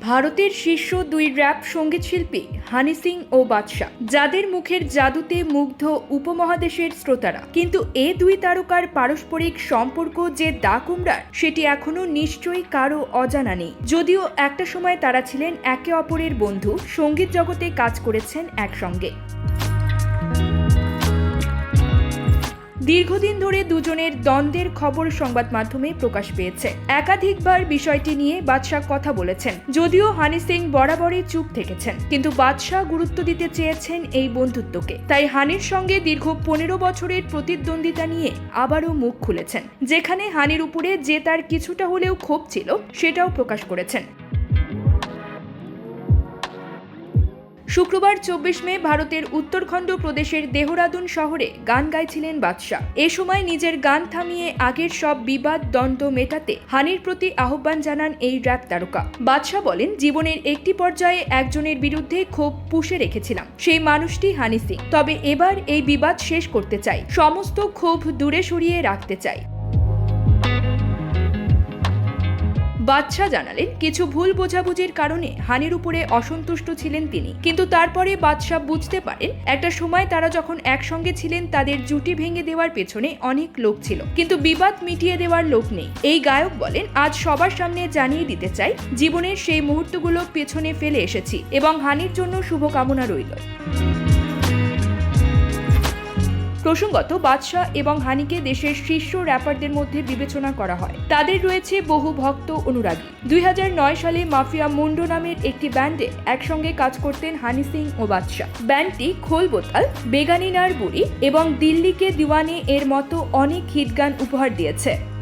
ভারতের শীর্ষ দুই র্যাপ সংগীত শিল্পী হানি সিং ও বাদশাহ, যাদের মুখের জাদুতে মুগ্ধ উপমহাদেশের শ্রোতারা। কিন্তু এ দুই তারকার পারস্পরিক সম্পর্ক যে দা কুমড়ার, সেটি এখনও নিশ্চয়ই কারও অজানা নেই। যদিও একটা সময় তারা ছিলেন একে অপরের বন্ধু, সংগীত জগতে কাজ করেছেন একসঙ্গে। দীর্ঘদিন ধরে দুজনের দ্বন্দ্বের খবর সংবাদ মাধ্যমে প্রকাশ পেয়েছে। একাধিকবার বিষয়টি নিয়ে বাদশাহ কথা বলেছেন। যদিও হানি সিং বরাবরই চুপ থেকেছেন। কিন্তু বাদশাহ গুরুত্ব দিতে চেয়েছেন এই বন্ধুত্বকে। তাই হানির সঙ্গে দীর্ঘ পনেরো বছরের প্রতিদ্বন্দ্বিতা নিয়ে আবারও মুখ খুলেছেন। যেখানে হানির উপরে যে তার কিছুটা হলেও ক্ষোভ ছিল, সেটাও প্রকাশ করেছেন। শুক্রবার চব্বিশ মে ভারতের উত্তরখণ্ড প্রদেশের দেহরাদুন শহরে গান গাইছিলেন বাদশাহ। এ সময় নিজের গান থামিয়ে আগের সব বিবাদ, দ্বন্দ্ব মেটাতে হানির প্রতি আহ্বান জানান এই র্যাপ তারকা। বাদশাহ বলেন, জীবনের একটি পর্যায়ে একজনের বিরুদ্ধে ক্ষোভ পুষে রেখেছিলাম। সেই মানুষটি হানি সিং। তবে এবার এই বিবাদ শেষ করতে চাই। সমস্ত ক্ষোভ দূরে সরিয়ে রাখতে চাই। বাদশাহ জানালেন, কিছু ভুল বোঝাবুঝির কারণে হানির উপরে অসন্তুষ্ট ছিলেন তিনি। কিন্তু তারপরে বাদশাহ বুঝতে পারেন, একটা সময় তারা যখন একসঙ্গে ছিলেন, তাদের জুটি ভেঙে দেওয়ার পেছনে অনেক লোক ছিল। কিন্তু বিবাদ মিটিয়ে দেওয়ার লোক নেই। এই গায়ক বলেন, আজ সবার সামনে জানিয়ে দিতে চাই, জীবনের সেই মুহূর্তগুলো পেছনে ফেলে এসেছি এবং হানির জন্য শুভকামনা রইল। প্রসঙ্গত, বাদশাহ এবং হানিকে দেশের শীর্ষ র্যাপারদের মধ্যে বিবেচনা করা হয়। তাদের রয়েছে বহু ভক্ত অনুরাগী। দুই হাজার নয় সালে মাফিয়া মুন্ডো নামের একটি ব্যান্ডে একসঙ্গে কাজ করতেন হানি সিং ও বাদশাহ। ব্যান্ডটি খোল বোতাল, বেগানিনার বুড়ি এবং দিল্লিকে দিওয়ানে এর মতো অনেক হিট গান উপহার দিয়েছে।